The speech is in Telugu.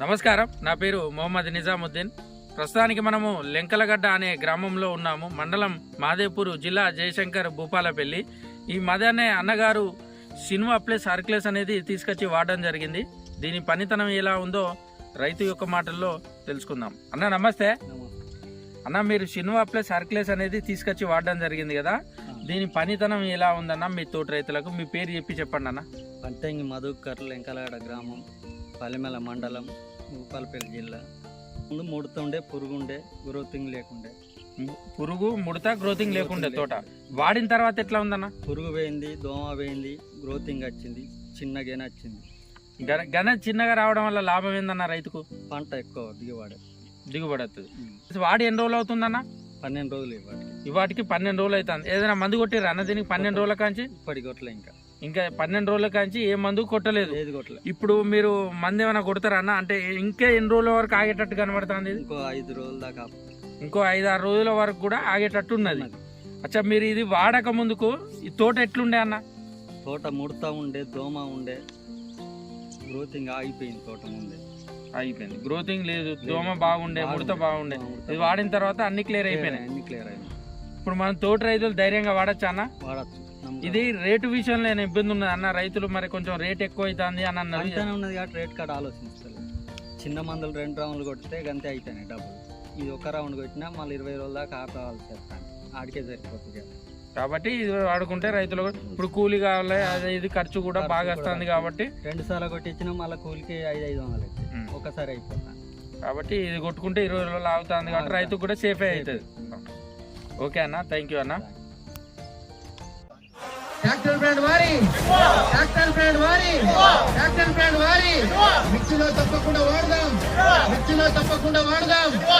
నమస్కారం. నా పేరు మొహమ్మద్ నిజాముద్దీన్. ప్రస్తుతానికి మనము లెంకలగడ్డ అనే గ్రామంలో ఉన్నాము. మండలం మాదేపూర్ జిల్లా జయశంకర్ భూపాలపల్లి. ఈ మధ్యాహ్నే అన్నగారు సినిమా ప్లస్ హర్క్లెస్ అనేది తీసుకొచ్చి వాడడం జరిగింది. దీని పనితనం ఎలా ఉందో రైతు యొక్క మాటల్లో తెలుసుకుందాం. అన్న నమస్తే. అన్న మీరు సినిమా ప్లస్ హర్క్లెస్ అనేది తీసుకొచ్చి వాడడం జరిగింది కదా? దీని పనితనం ఎలా ఉందన్న మీ తోటి రైతులకు మీ పేరు చెప్పి చెప్పండి అన్న. పంటంగి మధుకర్ లెంకలాడ గ్రామం. పల్లెమల మండలం భూపాలపల్లి జిల్లా. ముందు ముడుతుండే పురుగుండే గ్రోతింగ్ లేకుండే. పురుగు ముడత గ్రోతింగ్ లేకుండే తోట. వాడిన తర్వాత ఎట్లా ఉందన్న? పురుగు పోయింది దోమ పోయింది గ్రోతింగ్ వచ్చింది చిన్నగానే వచ్చింది. గన- గన చిన్నగా రావడం వల్ల లాభం ఏందన్న రైతుకు? పంట ఎక్కువ దిగుబడి. దిగుబడి వస్తుంది వాడి ఎన్ని రోజులు అవుతుందన్న? పన్నెండు రోజులు ఇవ్వాలి. ఇవాటికి పన్నెండు రోజులు అవుతుంది. ఏదైనా మందు కొట్టిర్రా అన్న దీనికి పన్నెండు రోజుల కాంచి? ఇప్పటి కొట్ల ఇంకా. ఇంకా పన్నెండు రోజుల కాంచి ఏ మందు కొట్టలేదు. ఇప్పుడు మీరు మందు ఏమైనా కొడతారా అన్న? అంటే ఇంకా ఎన్ని రోజుల వరకు ఆగేటట్టు కనబడుతుంది? ఇది ఇంకో ఐదు రోజుల దాకా. ఇంకో ఐదు ఆరు రోజుల వరకు కూడా ఆగేటట్టు ఉన్నది. అచ్చా మీరు ఇది వాడక ముందుకు ఈ తోట ఎట్లుండే అన్న? తోట ముడతా ఉండే దోమ ఉండే గ్రోతింగ్ ఆగిపోయింది తోట ముందే. అయిపోయింది గ్రోతింగ్ లేదు దోమ బాగుండే ముడత బాగుండే. ఇది వాడిన తర్వాత అన్ని క్లియర్ అయిపోయినాయి. అన్ని క్లియర్ అయినాయి. ఇప్పుడు మనం తోటి రైతులు ధైర్యంగా వాడచ్చా అన్న? వాడచ్చు. ఇది రేటు విషయంలో ఏమైనా ఇబ్బంది ఉన్నది అన్న? రైతులు మరి కొంచెం రేట్ ఎక్కువ అవుతుంది అని అన్నారు. అంతనే ఉన్నది కాబట్టి రేట్ కార్డ్ ఆలోచించాలి చిన్న మందులు రెండు రౌండ్లు కొడితే గంతే అయిపోయినాయి డబ్బులు. ఇది ఒక రౌండ్ కొట్టినా మళ్ళీ ఇరవై రోజుల దాకా ఆపవాల్సి వస్తాను ఆడికే సరిపోతుంది. కాబట్టి ఇది వాడుకుంటే రైతులు ఇప్పుడు కూలి కావాలి అదే ఇది ఖర్చు కూడా బాగా వస్తుంది కాబట్టి రెండు సార్లు కొట్టించినా మళ్ళీ కూలికి ఐదు ఐదు వందలు అవుతాయి. ఒకసారి అయిపోతాను కాబట్టి ఇది కొట్టుకుంటే ఇరవై రోజులు ఆగుతుంది కాబట్టి రైతు కూడా సేఫే అవుతుంది. ఓకే అన్న థ్యాంక్ యూ అన్న. ట్రాక్టర్ బ్రాండ్ వారి. ట్రాక్టర్ బ్రాండ్ వారి. ట్రాక్టర్ బ్రాండ్ వారి. మిర్చిలో తప్పకుండా వాడదాం. మిర్చిలో తప్పకుండా వాడదాం.